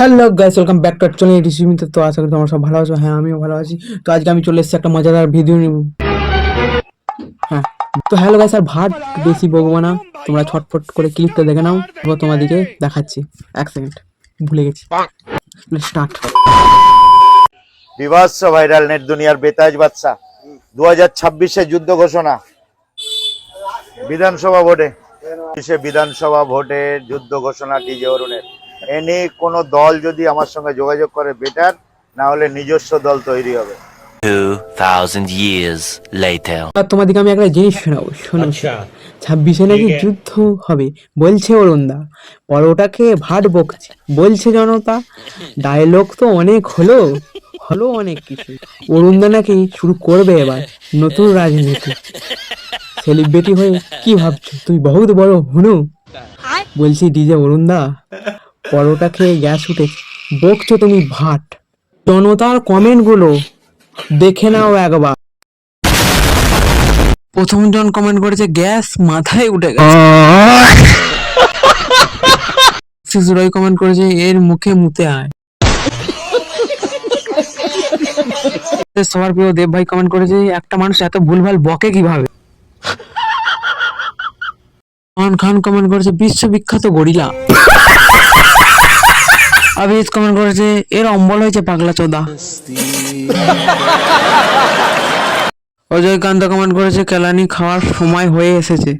Hello guys welcome back to actually এটি সুমিত তো আশা করি তোমরা সব ভালো আছো। হ্যাঁ আমিও ভালো আছি। তো আজকে আমি চলে এসেছি একটা মজাদার ভিডিও নিব হ্যাঁ তো হ্যালো গাইস আর ভাট বেশি বকবো না। তোমরা ছটফট করে ক্লিপটা দেখে নাও তারপর তোমাদেরকে দেখাচ্ছি। এক সেকেন্ড ভুলে গেছি। স্টার্ট বিভৎস ভাইরাল নেট দুনিয়ার বেতাজ বাদশা। দু হাজার ছাব্বিশে যুদ্ধ ঘোষণা। বিধানসভা ভোটে। বিধানসভা ভোটে যুদ্ধ ঘোষণা ডিজে অরুণের। এনি কোন দল যদি আমার সঙ্গে যোগাযোগ করে বেটার না হলে নিজস্ব দল তৈরি হবে। 2000 years later. আর তোমাদেরকে আমি একটা জিনিস শোনাবো শোনো। ছাব্বিশে নাকি যুদ্ধ হবে বলছে অরুণদা। পরোটাকে ভাট বকছে বলছে জনতা ডায়লগ তো অনেক হলো হলো অনেক কিছু। অরুণদা নাকি শুরু করবে এবার নতুন রাজনীতি। সেলিব্রিটি হয়ে কি ভাবছ? তুই বহুত বড় হুনু। বলছি ডিজে অরুণদা পরোটা খেয়ে গ্যাস উঠেছে বকছো তুমি ভাট। জনতার কমেন্টগুলো দেখে নাও একবার। প্রথম জন কমেন্ট করেছে, গ্যাস মাথায় উঠে গেছে। শিশুরাই কমেন্ট করেছে, এর মুখে মুতে আয়। সবার প্রিয় দেব ভাই কমেন্ট করেছে, একটা মানুষ এত ভুলভাল বকে কীভাবে? খান খান কমেন্ট করেছে, বিশ্ববিখ্যাত গরিলা। আবিজ কমেন্ট করেছে এর অম্বল হয়েছে পাগলা চোদা অজয়কান্ত কমেন্ট করেছে কেলানি খাওয়ার সময় হয়ে এসেছে